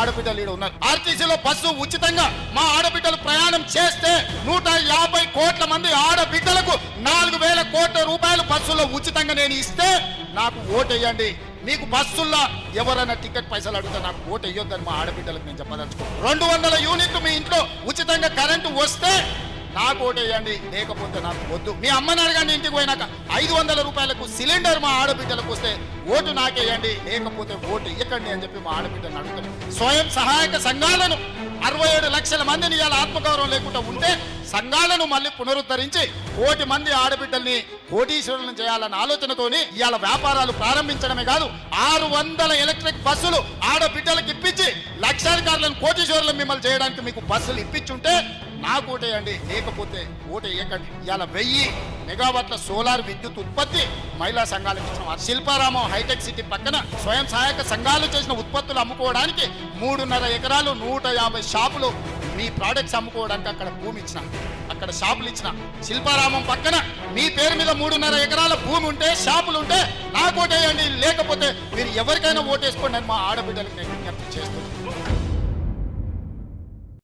ఆడబిడ్డలు ఈడ ఉన్నారు. ఆర్టీసీలో బస్సు ఉచితంగా మా ఆడబిడ్డలు ప్రయాణం చేస్తే నూట యాభై కోట్ల మంది ఆడబిడ్డలకు నాలుగు వేల కోట్ల రూపాయలు బస్సులో ఉచితంగా నేను ఇస్తే నాకు ఓటేయండి మీకు బస్సుల్లో ఎవరైనా టికెట్ పైసలు అడిగితే నాకు ఓటు వేయొద్దని మా ఆడబిడ్డలకు నేను చెప్పదలుచుకో రెండు వందల యూనిట్లు మీ ఇంట్లో ఉచితంగా కరెంటు వస్తే నాకు ఓటేయండి లేకపోతే నాకు వద్దు. మీ అమ్మని అడగండి ఇంటికి పోయినాక. ఐదు వందల రూపాయలకు సిలిండర్ మా ఆడబిడ్డలకు వస్తే ఓటు నాకేయండి లేకపోతే ఓటు ఇవ్వకండి అని చెప్పి మా ఆడబిడ్డను అడుగుతాను. స్వయం సహాయక సంఘాలను అరవై ఏడు లక్షల మందిని ఇవాళ ఆత్మగౌరవం లేకుండా ఉంటే సంఘాలను మళ్ళీ పునరుద్ధరించి కోటి మంది ఆడబిడ్డల్ని కోటీశ్వరులను చేయాలన్న ఆలోచనతోని ఇవాళ వ్యాపారాలు ప్రారంభించడమే కాదు ఆరు వందల ఎలక్ట్రిక్ బస్సులు ఆడబిడ్డలకు ఇప్పించి లక్షాధికారులను కోటీశ్వరులను మిమ్మల్ని చేయడానికి మీకు బస్సులు ఇప్పించుంటే నాకు ఓటేయండి లేకపోతే ఓటేయకండి. ఇవాళ వెయ్యి మెగావాట్ల సోలార్ విద్యుత్ ఉత్పత్తి మహిళా సంఘాలకు ఇచ్చిన శిల్పారామం హైటెక్ సిటీ పక్కన స్వయం సహాయక సంఘాలు చేసిన ఉత్పత్తులు అమ్ముకోవడానికి మూడున్నర ఎకరాలు నూట యాభై షాపులు మీ ప్రోడక్ట్స్ అమ్ముకోవడానికి అక్కడ భూమి ఇచ్చిన. అక్కడ షాపులు ఇచ్చిన. శిల్పారామం పక్కన మీ పేరు మీద మూడున్నర ఎకరాల భూమి ఉంటే షాపులు ఉంటే నాకు ఓటేయండి లేకపోతే మీరు ఎవరికైనా ఓటేసుకోండి అని మా ఆడబిడ్డలకు నేను విజ్ఞప్తి చేస్తున్నాను.